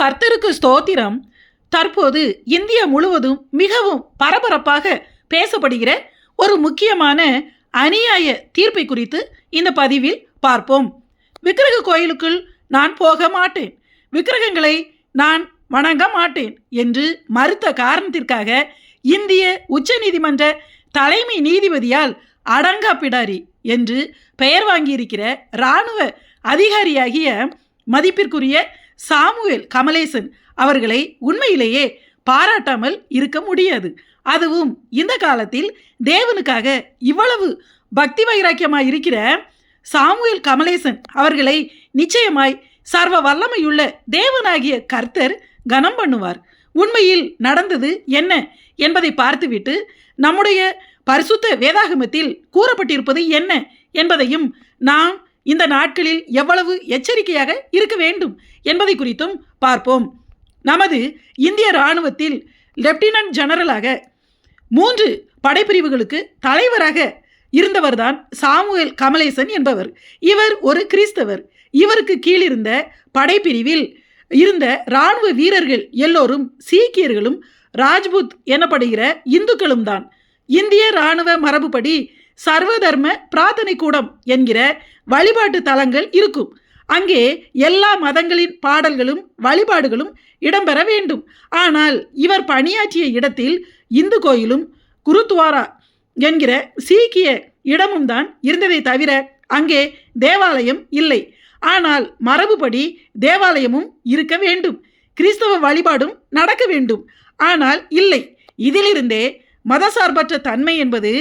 கர்த்தருக்கு ஸ்தோத்திரம். தற்போது இந்தியா முழுவதும் மிகவும் பரபரப்பாக பேசப்படுகிற ஒரு முக்கியமான அநியாய தீர்ப்பை குறித்து இந்த பதிவில் பார்ப்போம். விக்கிரக கோயிலுக்குள் நான் போக மாட்டேன். விக்கிரகங்களை நான் வணங்க மாட்டேன் என்று மறுத்த காரணத்திற்காக இந்திய உச்சநீதிமன்ற தலைமை நீதிபதியால் அடங்கா பிடாரி என்று பெயர் வாங்கியிருக்கிற இராணுவ அதிகாரியாகிய மதிப்பிற்குரிய சாமுவேல் கமலேசன் அவர்களை உண்மையிலேயே பாராட்டாமல் இருக்க முடியாது. அதுவும் இந்த காலத்தில் தேவனுக்காக இவ்வளவு பக்தி வைராக்கியமாக இருக்கிற சாமுவேல் கமலேசன் அவர்களை நிச்சயமாய் சர்வ வல்லமையுள்ள தேவனாகிய கர்த்தர் கனம் பண்ணுவார். உண்மையில் நடந்தது என்ன என்பதை பார்த்துவிட்டு நம்முடைய பரிசுத்த வேதாகமத்தில் கூறப்பட்டிருப்பது என்ன என்பதையும் நாம் இந்த நாட்களில் எவ்வளவு எச்சரிக்கையாக இருக்க வேண்டும் என்பதை குறித்தும் பார்ப்போம். நமது இந்திய இராணுவத்தில் லெப்டினன்ட் ஜெனரலாக மூன்று படைப்பிரிவுகளுக்கு தலைவராக இருந்தவர்தான் சாமுவேல் கமலேசன் என்பவர். இவர் ஒரு கிறிஸ்தவர். இவருக்கு கீழிருந்த படைப்பிரிவில் இருந்த இராணுவ வீரர்கள் எல்லோரும் சீக்கியர்களும் ராஜ்புத் எனப்படுகிற இந்துக்களும் தான் இந்திய இராணுவ மரபுப்படி சர்வதர்ம பிரார்த்தனை கூடம் என்கிற வழிபாட்டு தலங்கள் இருக்கும். அங்கே எல்லா மதங்களின் பாடல்களும் வழிபாடுகளும் இடம்பெற வேண்டும். ஆனால் இவர் பணியாற்றிய இடத்தில் இந்து கோயிலும் குருத்வாரா என்கிற சீக்கிய இடமும் தான் இருந்ததை தவிர அங்கே தேவாலயம் இல்லை. ஆனால் மரபுபடி தேவாலயமும் இருக்க வேண்டும். கிறிஸ்தவ வழிபாடும் நடக்க வேண்டும். ஆனால் இல்லை. இதிலிருந்தே மதசார்பற்ற தன்மை என்பது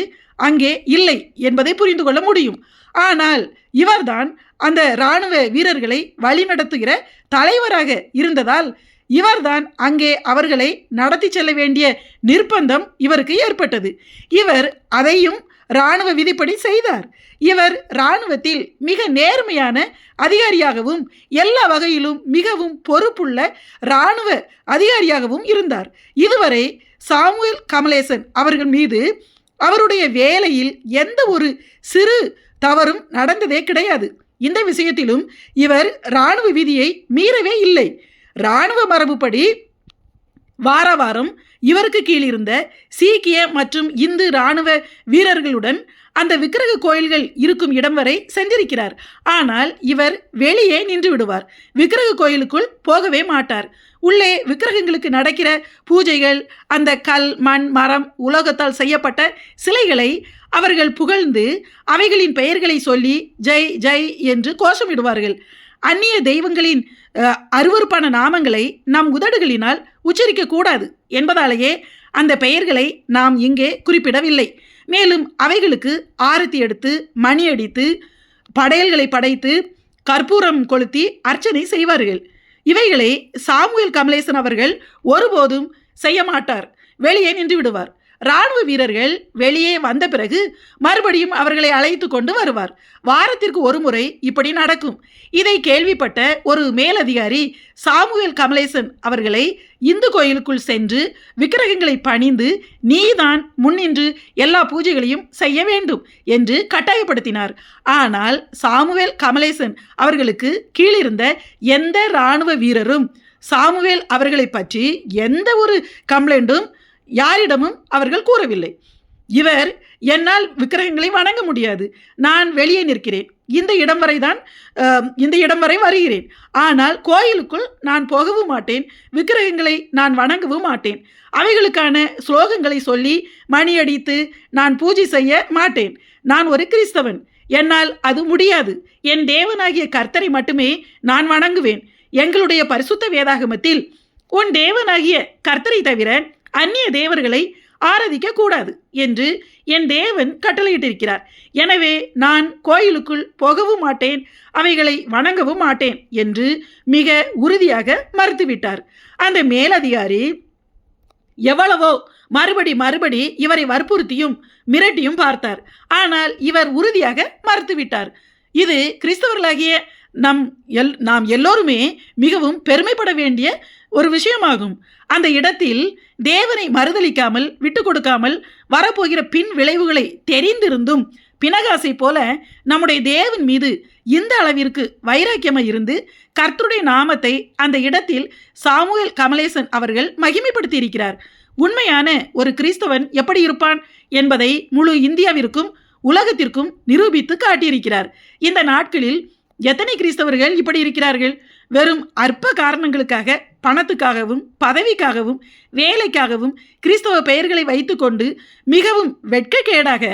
அங்கே இல்லை என்பதை புரிந்து கொள்ள முடியும். ஆனால் இவர்தான் அந்த இராணுவ வீரர்களை வழிநடத்துகிற தலைவராக இருந்ததால் இவர்தான் அங்கே அவர்களை நடத்தி செல்ல வேண்டிய நிர்பந்தம் இவருக்கு ஏற்பட்டது. இவர் அதையும் இராணுவ விதிப்படி செய்தார். இவர் இராணுவத்தில் மிக நேர்மையான அதிகாரியாகவும் எல்லா வகையிலும் மிகவும் பொறுப்புள்ள இராணுவ அதிகாரியாகவும் இருந்தார். இதுவரை சாமுவேல் கமலேசன் அவர்கள் மீது அவருடைய வேலையில் எந்த ஒரு சிறு தவறும் நடந்ததே கிடையாது. இந்த விஷயத்திலும் இவர் இராணுவ விதியை மீறவே இல்லை. இராணுவ மரபுப்படி வார வாரம் இவருக்கு கீழிருந்த சீக்கிய மற்றும் இந்து இராணுவ வீரர்களுடன் அந்த விக்கிரக கோயில்கள் இருக்கும் இடம் வரை சென்றிருக்கிறார். ஆனால் இவர் வெளியே நின்று விடுவார். விக்கிரக கோயிலுக்குள் போகவே மாட்டார். உள்ளே விக்கிரகங்களுக்கு நடக்கிற பூஜைகள் அந்த கல் மண் மரம் உலோகத்தால் செய்யப்பட்ட சிலைகளை அவர்கள் புகழ்ந்து அவைகளின் பெயர்களை சொல்லி ஜெய் ஜெய் என்று கோஷமிடுவார்கள். அந்நிய தெய்வங்களின் அருவறுப்பான அருவருப்பான நாமங்களை நம் உதடுகளினால் உச்சரிக்கக்கூடாது என்பதாலேயே அந்த பெயர்களை நாம் இங்கே குறிப்பிடவில்லை. மேலும் அவைகளுக்கு ஆரத்தி எடுத்து மணி அடித்து படையல்களை படைத்து கற்பூரம் கொளுத்தி அர்ச்சனை செய்வார்கள். இவைகளை சாமுவேல் கமலேசன் அவர்கள் ஒருபோதும் செய்ய மாட்டார். வெளியே நின்று விடுவார். ராணுவ வீரர்கள் வெளியே வந்த பிறகு மறுபடியும் அவர்களை அழைத்து கொண்டு வருவார். வாரத்திற்கு ஒரு முறை இப்படி நடக்கும். இதை கேள்விப்பட்ட ஒரு மேலதிகாரி சாமுவேல் கமலேசன் அவர்களை இந்து கோயிலுக்குள் சென்று விக்கிரகங்களை பணிந்து நீதான் முன்னின்று எல்லா பூஜைகளையும் செய்ய வேண்டும் என்று கட்டாயப்படுத்தினார். ஆனால் சாமுவேல் கமலேசன் அவர்களுக்கு கீழிருந்த எந்த இராணுவ வீரரும் சாமுவேல் அவர்களை பற்றி எந்த ஒரு கம்ப்ளைண்ட்டும் யாரிடமும் அவர்கள் கூறவில்லை. இவர் என்னால் விக்கிரகங்களை வணங்க முடியாது. நான் வெளியே நிற்கிறேன். இந்த இடம் வரை தான் இந்த இடம் வரை வருகிறேன். ஆனால் கோயிலுக்குள் நான் போகவும் மாட்டேன். விக்கிரகங்களை நான் வணங்கவும் மாட்டேன். அவைகளுக்கான ஸ்லோகங்களை சொல்லி மணி அடித்து நான் பூஜை செய்ய மாட்டேன். நான் ஒரு கிறிஸ்தவன். என்னால் அது முடியாது. என் தேவனாகிய கர்த்தரை மட்டுமே நான் வணங்குவேன். எங்களுடைய பரிசுத்த வேதாகமத்தில் உன் தேவனாகிய கர்த்தரை தவிர அந்நிய தேவர்களை ஆராதிக்க கூடாது என்று என் தேவன் கட்டளையிட்டிருக்கிறார். எனவே நான் கோயிலுக்குள் போகவும் மாட்டேன் அவைகளை வணங்கவும் மாட்டேன் என்று மிக உறுதியாக மறுத்துவிட்டார். அந்த மேலதிகாரி எவ்வளவோ மறுபடி மறுபடி இவரை வற்புறுத்தியும் மிரட்டியும் பார்த்தார். ஆனால் இவர் உறுதியாக மறுத்துவிட்டார். இது கிறிஸ்தவர்களாகிய நம் எல் நாம் எல்லோருமே மிகவும் பெருமைப்பட வேண்டிய ஒரு விஷயமாகும். அந்த இடத்தில் தேவனை மறுதளிக்காமல் விட்டு கொடுக்காமல் வரப்போகிற பின் விளைவுகளை தெரிந்திருந்தும் பினகாசை போல நம்முடைய தேவன் மீது இந்த அளவிற்கு வைராக்கியமாக இருந்து கர்த்தருடைய நாமத்தை அந்த இடத்தில் சாமுவேல் கமலேசன் அவர்கள் மகிமைப்படுத்தி இருக்கிறார் உண்மையான ஒரு கிறிஸ்தவன் எப்படி இருப்பான் என்பதை முழு இந்தியாவிற்கும் உலகத்திற்கும் நிரூபித்து காட்டியிருக்கிறார். இந்த நாட்களில் எத்தனை கிறிஸ்தவர்கள் இப்படி இருக்கிறார்கள்? வெறும் அற்ப காரணங்களுக்காக பணத்துக்காகவும் பதவிக்காகவும் வேலைக்காகவும் கிறிஸ்தவ பெயர்களை வைத்துக்கொண்டு மிகவும் வெட்கக்கேடாக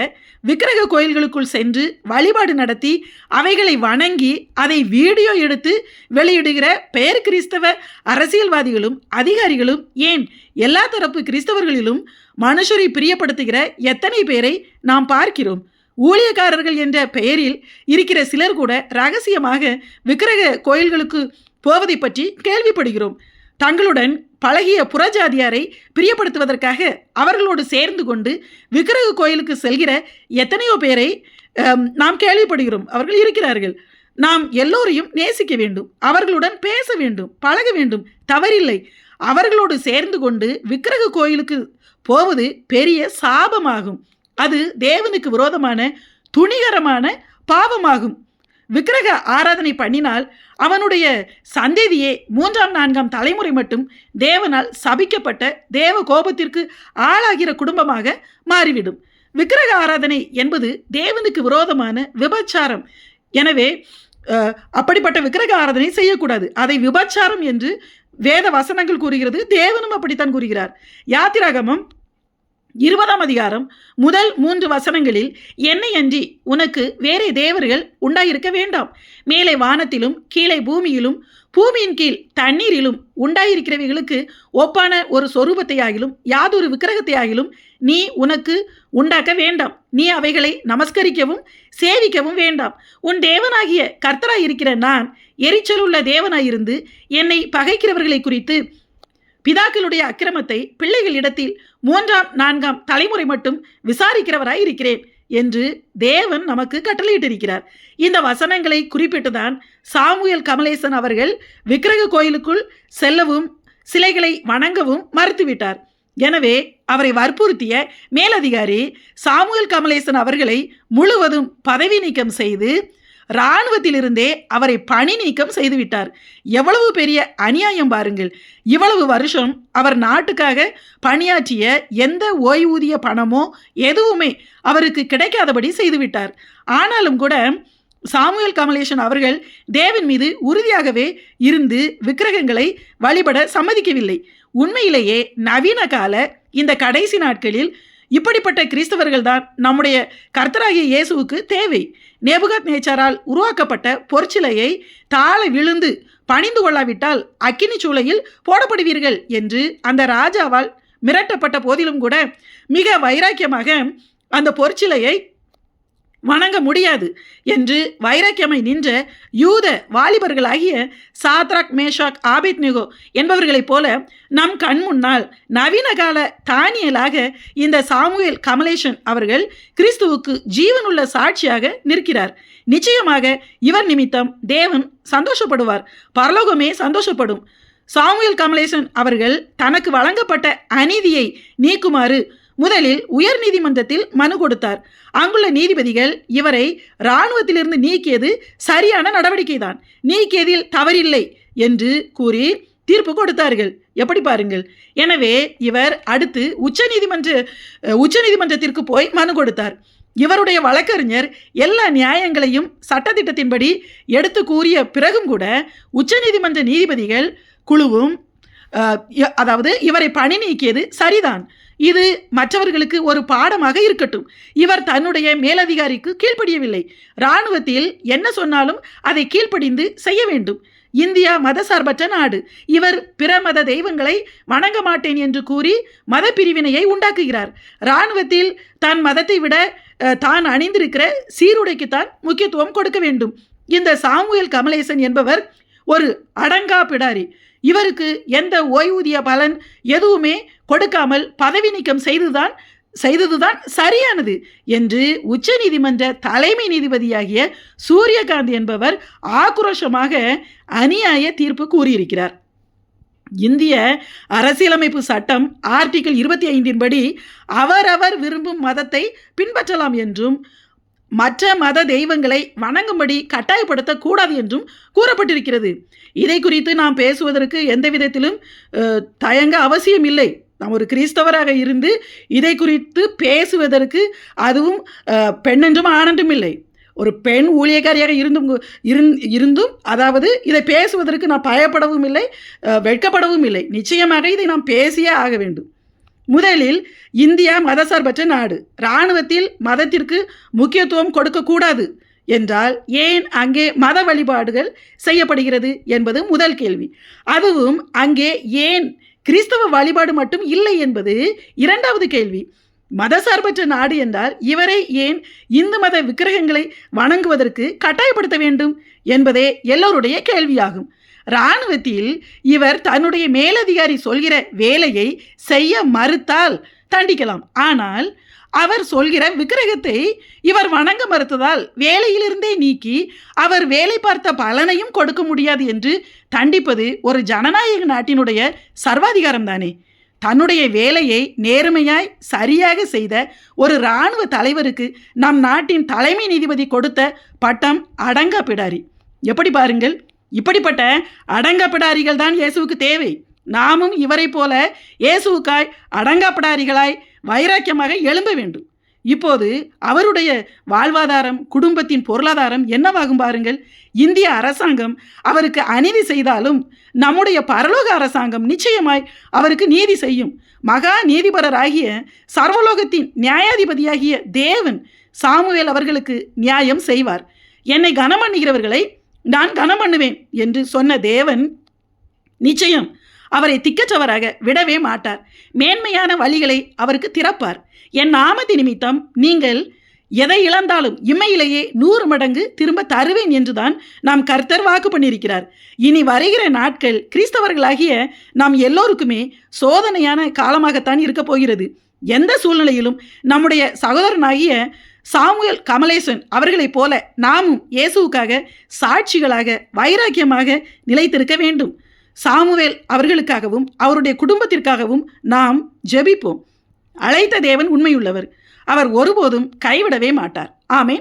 விக்கிரக கோயில்களுக்குள் சென்று வழிபாடு நடத்தி அவைகளை வணங்கி அதை வீடியோ எடுத்து வெளியிடுகிற பெயர் கிறிஸ்தவ அரசியல்வாதிகளும் அதிகாரிகளும் ஏன் எல்லா தரப்பு கிறிஸ்தவர்களிலும் மனுஷரை பிரியப்படுத்துகிற எத்தனை பேரை நாம் பார்க்கிறோம்? ஊழியக்காரர்கள் என்ற பெயரில் இருக்கிற சிலர் கூட ரகசியமாக விக்கிரக கோயில்களுக்கு போவதை பற்றி கேள்விப்படுகிறோம். தங்களுடன் பழகிய புறஜாதியாரை பிரியப்படுத்துவதற்காக அவர்களோடு சேர்ந்து கொண்டு விக்கிரக கோயிலுக்கு செல்கிற எத்தனையோ பேரை நாம் கேள்விப்படுகிறோம். அவர்கள் இருக்கிறார்கள். நாம் எல்லோரையும் நேசிக்க வேண்டும். அவர்களுடன் பேச வேண்டும். பழக வேண்டும். தவறில்லை. அவர்களோடு சேர்ந்து கொண்டு விக்கிரக கோயிலுக்கு போவது பெரிய சாபமாகும். அது தேவனுக்கு விரோதமான துணிகரமான பாவமாகும். விக்கிரக ஆராதனை பண்ணினால் அவனுடைய சந்ததியே மூன்றாம் நான்காம் தலைமுறை மட்டும் தேவனால் சபிக்கப்பட்ட தேவ கோபத்திற்கு ஆளாகிற குடும்பமாக மாறிவிடும். விக்கிரக ஆராதனை என்பது தேவனுக்கு விரோதமான விபச்சாரம். எனவே அப்படிப்பட்ட விக்கிரக ஆராதனை செய்யக்கூடாது. அதை விபச்சாரம் என்று வேத வசனங்கள் கூறுகிறது. தேவனும் அப்படித்தான் கூறுகிறார். யாத்திராகமம் இருபதாம் அதிகாரம் முதல் மூன்று வசனங்களில் என்னை அன்றி உனக்கு வேறே தேவர்கள் உண்டாயிருக்க வேண்டாம். மேலே வானத்திலும் கீழே பூமியிலும் பூமியின் கீழ் தண்ணீரிலும் உண்டாயிருக்கிறவைகளுக்கு ஒப்பான ஒரு சொரூபத்தையாகிலும் யாதொரு விக்கிரகத்தையாகிலும் நீ உனக்கு உண்டாக்க வேண்டாம். நீ அவைகளை நமஸ்கரிக்கவும் சேவிக்கவும் வேண்டாம். உன் தேவனாகிய கர்த்தராயிருக்கிற நான் எரிச்சலுள்ள தேவனாயிருந்து என்னை பகைக்கிறவர்களை குறித்து பிதாக்களுடைய அக்கிரமத்தை பிள்ளைகளிடத்தில் மூன்றாம் நான்காம் தலைமுறை மட்டும் விசாரிக்கிறவராய் இருக்கிறேன் என்று தேவன் நமக்கு கட்டளையிட்டிருக்கிறார். இந்த வசனங்களை குறிப்பிட்டுதான் சாமுவேல் கமலேசன் அவர்கள் விக்கிரக கோயிலுக்குள் செல்லவும் சிலைகளை வணங்கவும் மறுத்துவிட்டார். எனவே அவரை வற்புறுத்திய மேலதிகாரி சாமுவேல் கமலேசன் அவர்களை முழுவதும் பதவி நீக்கம் செய்து இராணுவத்திலிருந்தே அவரை பணி நீக்கம் செய்துவிட்டார். எவ்வளவு பெரிய அநியாயம் பாருங்கள். இவ்வளவு வருஷம் அவர் நாட்டுக்காக பணியாற்றிய எந்த ஓய்வூதிய பணமோ எதுவுமே அவருக்கு கிடைக்காதபடி செய்துவிட்டார். ஆனாலும் கூட சாமுவேல் கமலேஷன் அவர்கள் தேவன் மீது உறுதியாகவே இருந்து விக்கிரகங்களை வழிபட சம்மதிக்கவில்லை. உண்மையிலேயே நவீன கால இந்த கடைசி நாட்களில் இப்படிப்பட்ட கிறிஸ்தவர்கள் தான் நம்முடைய கர்த்தராகிய இயேசுவுக்கு தேவை. நேபுகத் நேச்சாரால் உருவாக்கப்பட்ட பொற்சிலையை தாழ விழுந்து பணிந்து கொள்ளாவிட்டால் அக்கினி சூளையில் போடப்படுவீர்கள் என்று அந்த ராஜாவால் மிரட்டப்பட்ட போதிலும் கூட மிக வைராக்கியமாக அந்த பொற்சிலையை வணங்க முடியாது என்று வைரக்கியமை நின்ற யூத வாலிபர்களாகிய சாத்ராக் மேஷாக் ஆபேத்நேகோ என்பவர்களைப் போல நம் கண் முன்னால் நவீன கால தானியலாக இந்த சாமுவேல் கமலேஷன் அவர்கள் கிறிஸ்துவுக்கு ஜீவனுள்ள சாட்சியாக நிற்கிறார். நிச்சயமாக இவர் நிமித்தம் தேவன் சந்தோஷப்படுவார். பரலோகமே சந்தோஷப்படும். சாமுவேல் கமலேசன் அவர்கள் தனக்கு வழங்கப்பட்ட அநீதியை நீக்குமாறு முதலில் உயர் நீதிமன்றத்தில் மனு கொடுத்தார். அங்குள்ள நீதிபதிகள் இவரை இராணுவத்திலிருந்து நீக்கியது சரியான நடவடிக்கைதான். நீக்கியதில் தவறில்லை என்று கூறி தீர்ப்பு கொடுத்தார்கள். எப்படி பாருங்கள். எனவே இவர் அடுத்து உச்சநீதிமன்ற உச்சநீதிமன்றத்திற்கு போய் மனு கொடுத்தார். இவருடைய வழக்கறிஞர் எல்லா நியாயங்களையும் சட்டத்திட்டத்தின்படி எடுத்து கூறிய பிறகும் கூட உச்சநீதிமன்ற நீதிபதிகள் குழுவும் அதாவது இவரை பணி நீக்கியது சரிதான். இது மற்றவர்களுக்கு ஒரு பாடமாக இருக்கட்டும். இவர் தன்னுடைய மேலதிகாரிக்கு கீழ்ப்படியவில்லை. இராணுவத்தில் என்ன சொன்னாலும் அதை கீழ்ப்படிந்து செய்ய வேண்டும். இந்தியா மதசார்பற்ற நாடு. இவர் பிற மத தெய்வங்களை வணங்க மாட்டேன் என்று கூறி மத பிரிவினையை உண்டாக்குகிறார். இராணுவத்தில் தன் மதத்தை விட தான் அணிந்திருக்கிற சீருடைக்குத்தான் முக்கியத்துவம் கொடுக்க வேண்டும். இந்த சாமுவேல் கமலேசன் என்பவர் ஒரு அடங்கா பிடாரி. இவருக்கு எந்த ஓய்வூதிய பலன் எதுவுமே கொடுக்காமல் பதவி நீக்கம் செய்துதான் செய்ததுதான் சரியானது என்று உச்சநீதிமன்ற தலைமை நீதிபதியாகிய சூரியகாந்த் என்பவர் ஆக்ரோஷமாக அநியாய தீர்ப்பு கூறியிருக்கிறார். இந்திய அரசியலமைப்பு சட்டம் ஆர்டிகிள் இருபத்தி ஐந்தின் படி அவரவர் விரும்பும் மதத்தை பின்பற்றலாம் என்றும் மற்ற மத தெய்வங்களை வணங்கும்படி கட்டாயப்படுத்தக்கூடாது என்றும் கூறப்பட்டிருக்கிறது. இதை குறித்து நாம் பேசுவதற்கு எந்த விதத்திலும் தயங்க அவசியம் இல்லை. நாம் ஒரு கிறிஸ்தவராக இருந்து இதை குறித்து பேசுவதற்கு அதுவும் பெண்ணென்றும் ஆணென்றும் இல்லை. ஒரு பெண் ஊழியக்காரியாக இருந்தும் இருந்தும் அதாவது இதை பேசுவதற்கு நான் பயப்படவும் இல்லை வெட்கப்படவும் இல்லை. நிச்சயமாக இதை நாம் பேசியே ஆக வேண்டும். முதலில் இந்தியா மதசார்பற்ற நாடு. இராணுவத்தில் மதத்திற்கு முக்கியத்துவம் கொடுக்கக்கூடாது என்றால் ஏன் அங்கே மத வழிபாடுகள் செய்யப்படுகிறது என்பது முதல் கேள்வி. அதுவும் அங்கே ஏன் கிறிஸ்தவ வழிபாடு மட்டும் இல்லை என்பது இரண்டாவது கேள்வி. மதசார்பற்ற நாடு என்றால் இவரை ஏன் இந்து மத விக்கிரகங்களை வணங்குவதற்கு கட்டாயப்படுத்த வேண்டும் என்பதே எல்லோருடைய கேள்வியாகும். இராணுவத்தில் இவர் தன்னுடைய மேலதிகாரி சொல்கிற வேலையை செய்ய மறுத்தால் தண்டிக்கலாம். ஆனால் அவர் சொல்கிற விக்கிரகத்தை இவர் வணங்க மறுத்ததால் வேலையிலிருந்தே நீக்கி அவர் வேலை பார்த்த பலனையும் கொடுக்க முடியாது என்று தண்டிப்பது ஒரு ஜனநாயக நாட்டினுடைய சர்வாதிகாரம் தானே தன்னுடைய வேலையை நேர்மையாய் சரியாக செய்த ஒரு இராணுவ தலைவருக்கு நம் நாட்டின் தலைமை நீதிபதி கொடுத்த பட்டம் அடங்கா பிடாரி எப்படி பாருங்கள்? இப்படிப்பட்ட அடங்கப்படாரிகள் தான் இயேசுவுக்கு தேவை. நாமும் இவரைப் போல இயேசுவுக்காய் அடங்கப்படாரிகளாய் வைராக்கியமாக எழும்ப வேண்டும். இப்போது அவருடைய வாழ்வாதாரம் குடும்பத்தின் பொருளாதாரம் என்னவாகும் பாருங்கள். இந்திய அரசாங்கம் அவருக்கு அநீதி செய்தாலும் நம்முடைய பரலோக அரசாங்கம் நிச்சயமாய் அவருக்கு நீதி செய்யும். மகா நீதிபரராகிய சர்வலோகத்தின் நியாயாதிபதியாகிய தேவன் சாமுவேல் அவர்களுக்கு நியாயம் செய்வார். என்னை கனமண்ணுகிறவர்களை நான் கனம் பண்ணுவேன் என்று சொன்ன தேவன் நிச்சயம் அவரை திக்கற்றவராக விடவே மாட்டார். மேன்மையான வழிகளை அவருக்கு திறப்பார். என் நாமதி நிமித்தம் நீங்கள் எதை இழந்தாலும் இம்மையிலேயே நூறு மடங்கு திரும்ப தருவேன் என்றுதான் நாம் கர்த்தர் வாக்கு பண்ணியிருக்கிறார். இனி வருகிற நாட்கள் கிறிஸ்தவர்களாகிய நாம் எல்லோருக்குமே சோதனையான காலமாகத்தான் இருக்கப் போகிறது. எந்த சூழ்நிலையிலும் நம்முடைய சகோதரனாகிய சாமுவேல் கமலேசன் அவர்களைப் போல நாமும் இயேசுவுக்காக சாட்சிகளாக வைராக்கியமாக நிலைத்திருக்க வேண்டும். சாமுவேல் அவர்களுக்காகவும் அவருடைய குடும்பத்திற்காகவும் நாம் ஜெபிப்போம். அழைத்த தேவன் உண்மையுள்ளவர். அவர் ஒருபோதும் கைவிடவே மாட்டார். ஆமே